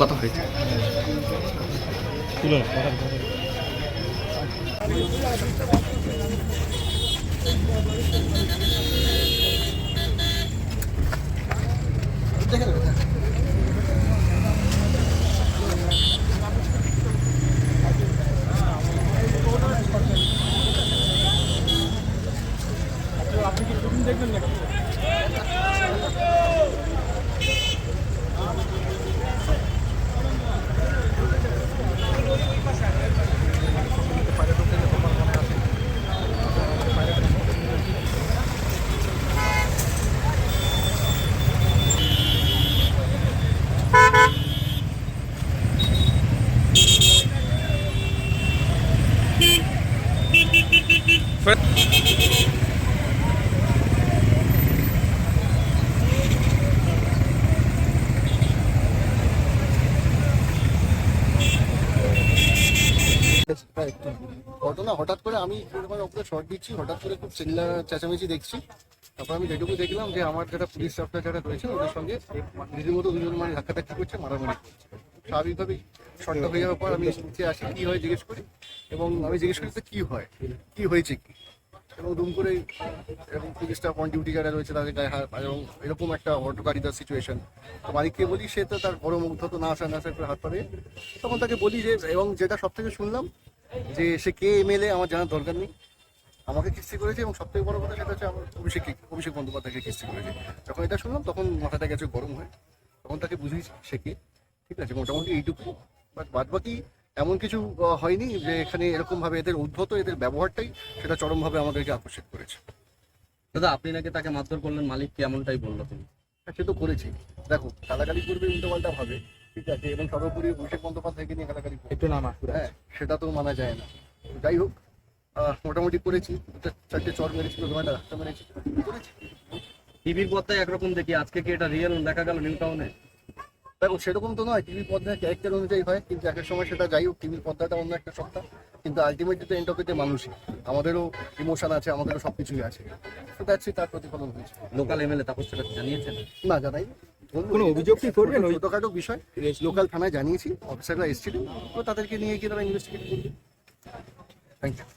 কথা হয়েছে। প্রায় ঘটনা, হঠাৎ করে আমি এরকম ওপরে শর্ট দিচ্ছি, হঠাৎ করে খুব চিল্লা চেঁচামেচি দেখছি। তারপর আমি যেটুকু দেখলাম যে আমার যারা পুলিশ স্টাফরা যারা রয়েছে, ওদের সঙ্গে রীতিমতো দুজন মানে ধাক্কাধাক্কি করছে, মারামারি স্বাভাবিকভাবেই শর্টটা হয়ে যাওয়ার পর আমি নিচে আসি, কি হয় জিজ্ঞেস করি, এবং আমি জিজ্ঞেস করি যে কি হয়? কি হয়েছে কি? এবং দুম করে এরকম পুলিশ স্টাফ অন ডিউটি যারা রয়েছে তাদের গায়ে হাত এবং এরকম একটা হটকারিতার সিচুয়েশন তো মালিককে বলি, সে তো তার বড় মুগ্ধ, তো না আসা না আসা করে হাত পাবে। তখন তাকে বলি যে, এবং যেটা সব থেকে শুনলাম, যে সে কে এমএলএ আমার জানার দরকার নেই। আমাকে কিস্তি করেছে এবং সব থেকে বড় কথা সেটা হচ্ছে, আমার অভিষেক অভিষেক বন্দ্যোপাধ্যায়কে কিস্তি করেছে। যখন এটা শুনলাম, তখন মাথাটা গেছে গরম হয়ে। তখন তাকে বুঝিয়েছি, সে কে? ঠিক আছে, মোটামুটি এইটুকু। বাট বাদ বাকি এমন কিছু হয়নি যে এখানে এরকম ভাবে এদের উদ্ধত এদের ব্যবহারটাই সেটা চরমভাবে আমাদেরকে আকর্ষিত করেছে। দাদা আপনি নাকি তাকে মারধর করলেন? মালিক কি এমনটাই বলল তুমি? হ্যাঁ, সে তো করেছি। দেখো গালাগালি করবে উল্টো পাল্টা ভাবে ঠিক আছে? এবং সর্বোপরি অভিষেক বন্দ্যোপাধ্যায়কে নিয়ে গালাগালি একটু নামা হ্যাঁ সেটা তো মানা যায় না। যাই হোক আহ, মোটামুটি করেছি। চারটে চর মেরেছিল রাস্তা মেরেছি করেছি। টিভির পর্দায় একরকম দেখি। আজকে কি এটা রিয়েল দেখা গেল নিউ টাউনে দেখো সেরকম তো নয় টিভির পর্দায় ক্যারেক্টার অনুযায়ী হয় কিন্তু এক এক সময় সেটা যাই হোক টিভির পর্দাটা অন্য একটা সত্তা কিন্তু আলটিমেটলি তো এন্ড অফ মানুষই। আমাদেরও ইমোশন আছে আমাদেরও সব কিছুই আছে তো দ্যাটস তার প্রতিফলন হয়েছে। লোকাল এমএলএ তাপস সেটা জানিয়েছেন? না জানাই কোনো অভিযোগ কি করবেন? ওই ছোটখাটো বিষয় লোকাল থানায় জানিয়েছি অফিসাররা এসেছিলেন তো তাদেরকে নিয়ে গিয়ে তারা ইনভেস্টিগেট করবে। Thank you